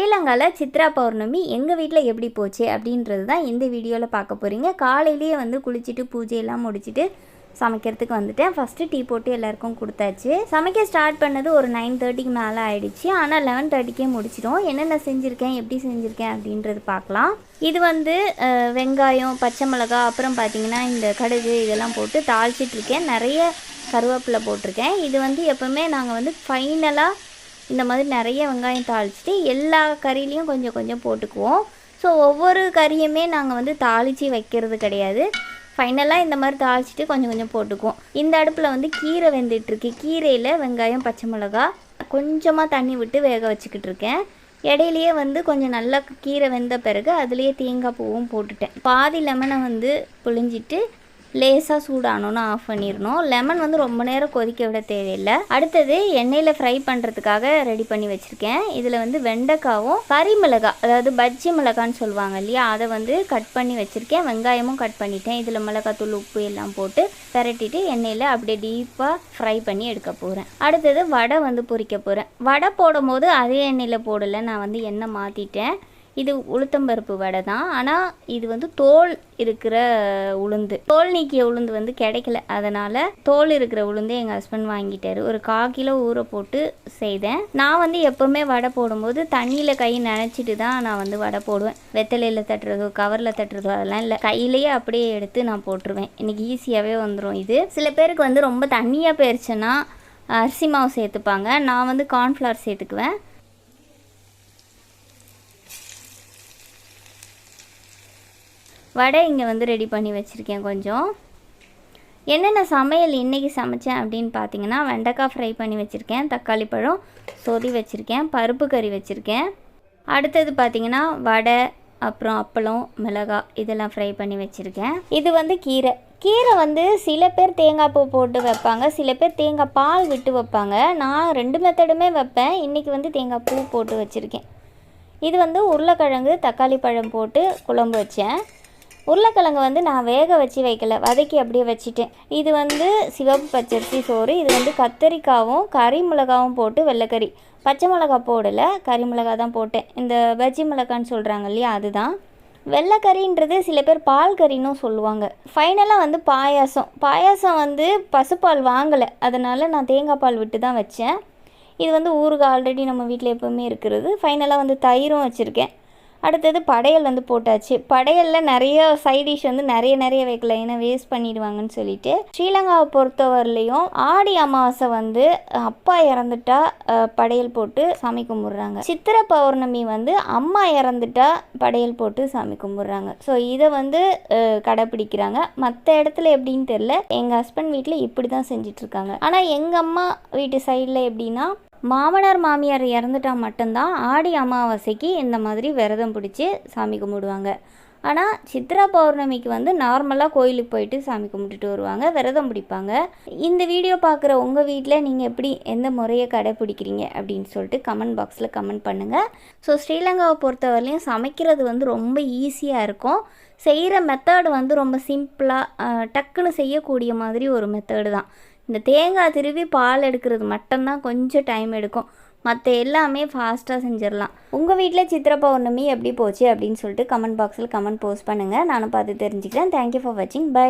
ஸ்ரீலங்காவில் சித்ரா பௌர்ணமி எங்கள் வீட்டில் எப்படி போச்சு அப்படின்றது தான் இந்த வீடியோவில் பார்க்க போகிறீங்க காலையிலேயே வந்து குளிச்சுட்டு பூஜையெல்லாம் முடிச்சுட்டு சமைக்கிறதுக்கு வந்துட்டேன். ஃபஸ்ட்டு டீ போட்டு எல்லாருக்கும் கொடுத்தாச்சு. சமைக்க ஸ்டார்ட் பண்ணது ஒரு நைன் தேர்ட்டிக்கு மேலே ஆயிடுச்சு. ஆனால் லெவன் தேர்ட்டிக்கே முடிச்சிடும் என்னென்ன செஞ்சுருக்கேன் எப்படி செஞ்சுருக்கேன் அப்படின்றது பார்க்கலாம். இது வந்து வெங்காயம் பச்சை மிளகாய் அப்புறம் பார்த்திங்கன்னா இந்த கடுகு இதெல்லாம் போட்டு தாளிச்சிட்ருக்கேன் நிறைய கருவேப்பிலை போட்டிருக்கேன். இது வந்து எப்போவுமே நாங்கள் வந்து ஃபைனலாக இந்த மாதிரி நிறைய வெங்காயம் தாளிச்சிட்டு எல்லா கறியிலையும் கொஞ்சம் கொஞ்சம் போட்டுக்குவோம். ஸோ ஒவ்வொரு கறியுமே நாங்கள் வந்து தாளித்து வைக்கிறது கிடையாது. ஃபைனலாக இந்த மாதிரி தாளிச்சிட்டு கொஞ்சம் கொஞ்சம் போட்டுக்குவோம். இந்த அடுப்பில் வந்து கீரை வெந்துட்டுருக்கு கீரையில் வெங்காயம் பச்சை மிளகா கொஞ்சமாக தண்ணி விட்டு வேக வச்சுக்கிட்டு இருக்கேன். இடையிலையே வந்து கொஞ்சம் நல்லா கீரை வெந்த பிறகு அதுலேயே தேங்காய் பூவும் போட்டுட்டேன். பாதி லெமனை வந்து புழிஞ்சிட்டு லேசாக சூடானோன்னு ஆஃப் பண்ணிடணும். லெமன் வந்து ரொம்ப நேரம் கொதிக்க விட தேவையில்லை. அடுத்தது எண்ணெயில் ஃப்ரை பண்ணுறதுக்காக ரெடி பண்ணி வச்சுருக்கேன். இதில் வந்து வெண்டைக்காவும் கறி மிளகா அதாவது பஜ்ஜி மிளகான்னு சொல்லுவாங்க இல்லையா? அதை வந்து கட் பண்ணி வச்சுருக்கேன். வெங்காயமும் கட் பண்ணிட்டேன். இதில் மிளகாத்தூள் உப்பு எல்லாம் போட்டு பரட்டிட்டு எண்ணெயில் அப்படியே டீப்பாக ஃப்ரை பண்ணி எடுக்க போகிறேன் அடுத்தது வடை வந்து பொரிக்க போகிறேன் வடை போடும்போது அதே எண்ணெயில் போடலை. நான் வந்து எண்ணெய் மாற்றிட்டேன் இது உளுத்தம்பருப்பு வடை தான். ஆனால் இது வந்து தோல் இருக்கிற உளுந்து. தோல் நீக்கிய உளுந்து வந்து கிடைக்கல. அதனால் தோல் இருக்கிற உளுந்து எங்கள் ஹஸ்பண்ட் வாங்கிட்டாரு. ஒரு கால் கிலோ ஊற போட்டு செய்தேன். நான் வந்து எப்போவுமே வடை போடும்போது தண்ணியில் கை நனைச்சிட்டு தான் நான் வந்து வடை போடுவேன். வெத்தலையில் தட்டுறதோ கவரில் தட்டுறதோ அதெல்லாம் இல்லை. கையிலேயே அப்படியே எடுத்து நான் போட்டுருவேன். இன்றைக்கி ஈஸியாகவே வந்துடும் இது. சில பேருக்கு வந்து ரொம்ப தண்ணியாக போயிடுச்சுன்னா அரிசி மாவு சேர்த்துப்பாங்க. நான் வந்து கார்ன்ஃப்ளவர் சேர்த்துக்குவேன். வடை இங்கே வந்து ரெடி பண்ணி வச்சுருக்கேன் கொஞ்சம். என்னென்ன சமையல் இன்றைக்கி சமைச்சேன் அப்படின்னு பார்த்தீங்கன்னா வெண்டைக்காய் ஃப்ரை பண்ணி வச்சுருக்கேன் தக்காளி பழம் சொதி வச்சுருக்கேன் பருப்பு கறி வச்சுருக்கேன். அடுத்தது பார்த்திங்கன்னா வடை அப்புறம் அப்பளம் மிளகாய் இதெல்லாம் ஃப்ரை பண்ணி வச்சுருக்கேன். இது வந்து கீரை. கீரை வந்து சில பேர் தேங்காய் பூ போட்டு வைப்பாங்க சில பேர் தேங்காய் பால் விட்டு வைப்பாங்க. நான் ரெண்டு மெத்தடுமே வைப்பேன். இன்றைக்கி வந்து தேங்காய் பூ போட்டு வச்சுருக்கேன். இது வந்து உருளைக்கிழங்கு தக்காளி பழம் போட்டு குழம்பு வச்சேன். உருளைக்கிழங்கு வந்து நான் வேக வச்சு வைக்கல வதக்கி அப்படியே வச்சுட்டேன். இது வந்து சிவப்பு பச்சரிசி சோறு இது வந்து கத்தரிக்காவும் கறி மிளகாவும் போட்டு வெள்ளைக்கறி. பச்சை மிளகா போடலை கறி மிளகா தான் போட்டேன். இந்த பஜ்ஜி மிளகான்னு சொல்கிறாங்க இல்லையா அதுதான். வெள்ளைக்கறின்றது சில பேர் பால் கறின்னும் சொல்லுவாங்க. ஃபைனலாக வந்து பாயாசம். பாயாசம் வந்து பசுப்பால் வாங்கலை அதனால் நான் தேங்காய் பால் விட்டு தான் வச்சேன். இது வந்து ஊருக்கு ஆல்ரெடி நம்ம வீட்டில் எப்போவுமே இருக்கிறது. ஃபைனலாக வந்து தயிரும் வச்சுருக்கேன். அடுத்தது படையல் வந்து போட்டாச்சு. படையலில் நிறைய சைடிஷ் வந்து நிறைய நிறைய வைக்கல. ஏன்னா வேஸ்ட் பண்ணிடுவாங்கன்னு சொல்லிட்டு. ஸ்ரீலங்காவை பொறுத்தவரையிலையும் ஆடி அமாவாசை வந்து அப்பா இறந்துட்டா படையல் போட்டு சாமி கும்பிட்றாங்க. சித்திரை பௌர்ணமி வந்து அம்மா இறந்துட்டா படையல் போட்டு சாமி கும்பிட்றாங்க. ஸோ இதை வந்து கடைப்பிடிக்கிறாங்க. மற்ற இடத்துல எப்படின்னு தெரில எங்கள் ஹஸ்பண்ட் வீட்டில் இப்படி தான் செஞ்சிட்ருக்காங்க ஆனால் எங்கள் அம்மா வீட்டு சைடில் எப்படின்னா மாமனார் மாமியார் இறந்துட்டா மட்டும்தான் ஆடி அமாவாசைக்கு இந்த மாதிரி விரதம் பிடிச்சி சாமி கும்பிடுவாங்க. ஆனால் சித்ரா பௌர்ணமிக்கு வந்து நார்மலாக கோயிலுக்கு போயிட்டு சாமி கும்பிட்டுட்டு வருவாங்க விரதம் பிடிப்பாங்க. இந்த வீடியோ பார்க்குற உங்கள் வீட்டில் நீங்கள் எப்படி எந்த முறையை கடைப்பிடிக்கிறீங்க அப்படின்னு சொல்லிட்டு கமெண்ட் பாக்ஸில் கமெண்ட் பண்ணுங்கள் ஸோ ஸ்ரீலங்காவை பொறுத்தவரையிலையும் சமைக்கிறது வந்து ரொம்ப ஈஸியாக இருக்கும். செய்கிற மெத்தடு வந்து ரொம்ப சிம்பிளாக டக்குன்னு செய்யக்கூடிய மாதிரி ஒரு மெத்தடு தான். இந்த தேங்காய் திருவி பால் எடுக்கிறது மட்டும்தான் கொஞ்சம் டைம் எடுக்கும். மற்ற எல்லாமே ஃபாஸ்ட்டாக செஞ்சிடலாம். உங்கள் வீட்டில் சித்திரை பௌர்ணமி எப்படி போச்சு அப்படின்னு சொல்லிட்டு கமெண்ட் பாக்ஸில் கமெண்ட் போஸ்ட் பண்ணுங்கள் நானும் பார்த்து தெரிஞ்சுக்கிறேன். தேங்க்யூ ஃபார் வாட்சிங் பை